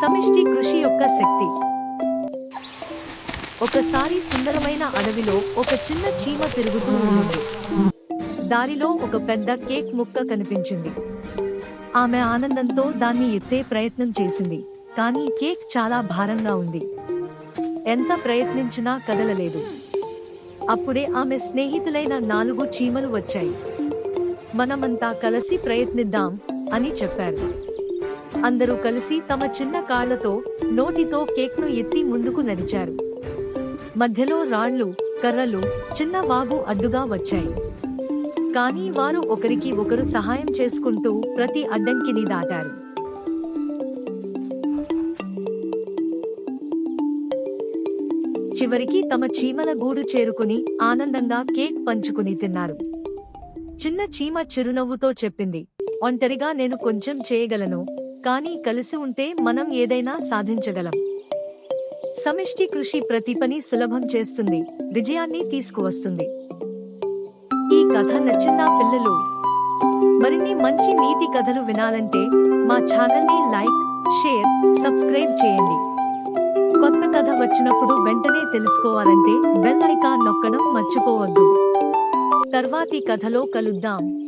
సమిష్టి కృషి యొక్క శక్తి. ఒకసారి సుందరమైన అడవిలో ఒక చిన్న చీమ తిరుగుతూ ఉంది దారిలో ఒక పెద్ద కేక్ ముక్క కనిపించింది. ఆమె ఆనందంతో దాన్ని ఎత్తే ప్రయత్నం చేసింది. కానీ కేక్ చాలా భారంగా ఉంది. ఎంత ప్రయత్నించినా కదలలేదు. అప్పుడే ఆమె స్నేహితులైన నాలుగు చీమలు వచ్చాయి. మనమంతా కలిసి ప్రయత్నిద్దాం అని చెప్పారు. అందరూ కలిసి తమ చిన్న కాళ్ళతో నోటితో కేక్ను ఎత్తి ముందుకు నడిచారు. మధ్యలో రాళ్ళు కర్రలు చిన్న వాగు అడ్డుగా వచ్చాయి. కానీ వారు ఒకరికి ఒకరు సహాయం చేసుకుంటూ ప్రతి అడ్డంకిని దాటారు. చివరికి తమ చీమల గూడు చేరుకుని ఆనందంగా కేక్ పంచుకుని తిన్నారు. చిన్న చీమ చిరునవ్వుతో చెప్పింది ఒంటరిగా నేను కొంచెం చేయగలను కానీ కలిసి ఉంటే మనం ఏదైనా సాధించగలం. సమిష్టి కృషి ప్రతి పని సులభం చేస్తుంది విజయాన్ని తీసుకువస్తుంది. ఈ కథ నచ్చిందా పిల్లలు మరిన్ని మంచి నీతి కథలు వినాలంటే మా ఛానల్ని లైక్ షేర్ సబ్స్క్రైబ్ చేయండి. కొత్త కథ వచ్చినప్పుడు వెంటనే తెలుసుకోవాలంటే బెల్ ఐకాన్ నొక్కడం మర్చిపోవద్దు. తర్వాతి కథలో కలుద్దాం.